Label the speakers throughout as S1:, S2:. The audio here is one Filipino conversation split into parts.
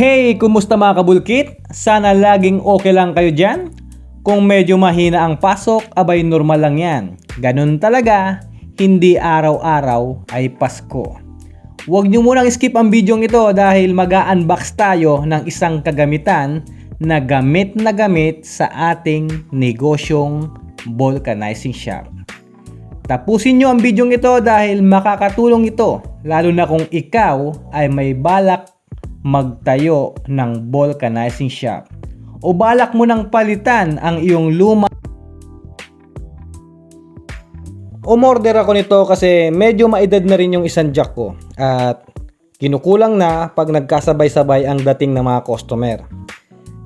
S1: Hey, kumusta mga kabulkit? Sana laging okay lang kayo dyan. Kung medyo mahina ang pasok, abay normal lang yan. Ganun talaga, hindi araw-araw ay Pasko. Huwag nyo munang skip ang video ito dahil mag-unbox tayo ng isang kagamitan na gamit na gamit sa ating negosyong vulcanizing shop. Tapusin nyo ang video ito dahil makakatulong ito lalo na kung ikaw ay may balak magtayo ng vulcanizing shop o balak mo nang palitan ang iyong luma Umorder ako nito kasi medyo maedad na rin yung isang jack ko at kinukulang na pag nagkasabay-sabay ang dating ng mga customer.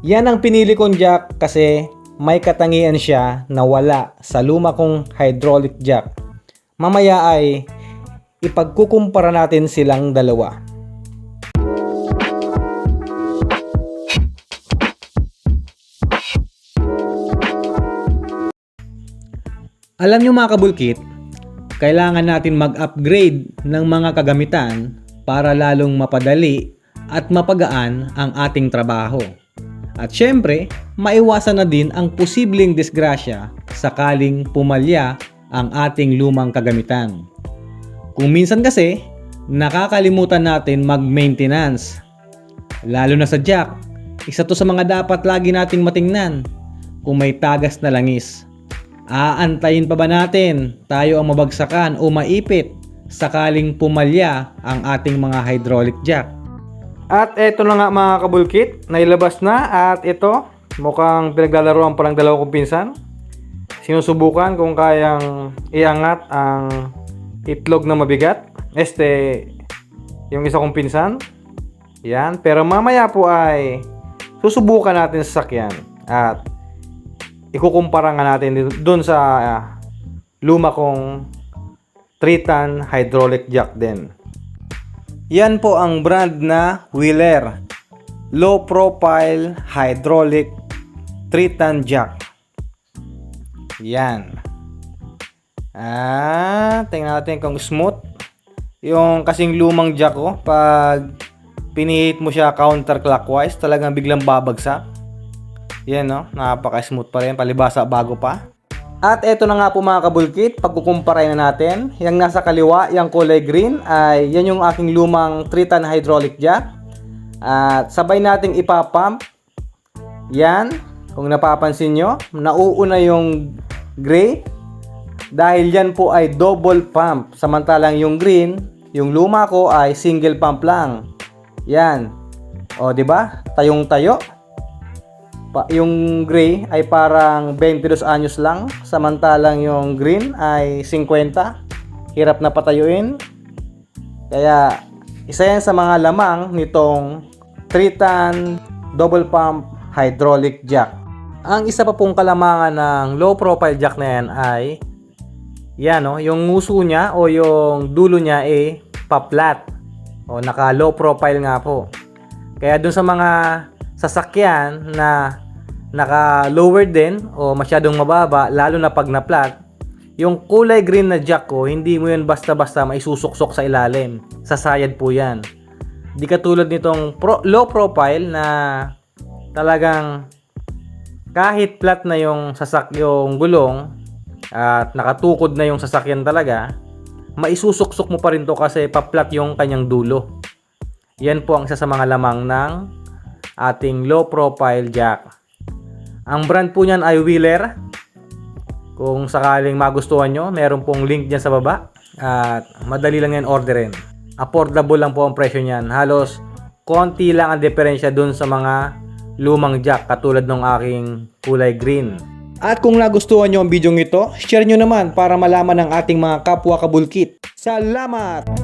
S1: Yan ang pinili kong jack kasi may katangian siya na wala sa luma kong hydraulic jack. Mamaya ay ipagkukumpara natin silang dalawa. Alam nyo mga kabulkit, kailangan natin mag-upgrade ng mga kagamitan para lalong mapadali at mapagaan ang ating trabaho. At syempre, maiwasan na din ang posibleng disgrasya sakaling pumalya ang ating lumang kagamitan. Kung minsan kasi, nakakalimutan natin mag-maintenance. Lalo na sa jack, isa to sa mga dapat lagi nating matingnan kung may tagas na langis. Aantayin pa ba natin tayo ang mabagsakan o maipit sakaling pumalya ang ating mga hydraulic jack? At eto na nga mga kabulkit, nailabas na at ito, mukhang pinaglalaroan pa ng dalawa pinsan. Sinusubukan kung kayang iangat ang itlog na mabigat. Este, yung isa kong pinsan. Yan, pero mamaya po ay susubukan natin sa sakyan. At ikukumpara nga natin doon sa ah, luma kong Triton hydraulic jack din. Yan po ang brand na Wheeler. Low profile hydraulic Triton jack. Yan. Ah, tingnan natin kung smooth. Yung kasing lumang jack ko, pag pinihit mo siya counterclockwise, talagang biglang babagsak. Yan no, napaka-smooth pa rin, palibasa bago pa. At eto na nga po mga kabulkit, pagkukumparay na natin. Yung nasa kaliwa, yung kulay green, ay yan yung aking lumang Triton hydraulic jack. At sabay nating ipapump. Yan, kung napapansin nyo, nauuna yung gray. Dahil yan po ay double pump. Samantalang yung green, yung luma ko ay single pump lang. Yan. O, di ba? Tayong-tayo. Pa, yung gray ay parang 22 anyos lang, samantalang yung green ay 50. Hirap na patayuin. Kaya isa yan sa mga lamang nitong Triton double pump hydraulic jack. Ang isa pa pong kalamangan ng low profile jack na yan ay yan no, yung nguso niya o yung dulo niya ay pa-flat o naka low profile nga po. Kaya dun sa mga sasakyan na naka lower din o masyadong mababa lalo na pag na-flat yung kulay green na jack ko hindi mo yan basta-basta maisusuksok sa ilalim. Sasayad po yan. Di katulad nitong pro, low profile na talagang kahit flat na yung sasak yung gulong at nakatukod na yung sasakyan talaga maisusuksok mo pa rin to kasi pa-flat yung kanyang dulo. Yan po ang isa sa mga lamang ng ating low profile jack ang brand po niyan ay Wheeler. Kung sakaling magustuhan nyo, meron pong link dyan sa baba. At madali lang yan orderin. Affordable lang po ang presyo niyan. Halos konti lang ang diferensya dun sa mga lumang jack katulad ng aking kulay green. At kung nagustuhan nyo ang video ito, share nyo naman para malaman ng ating mga kapwa kabulkit. Salamat!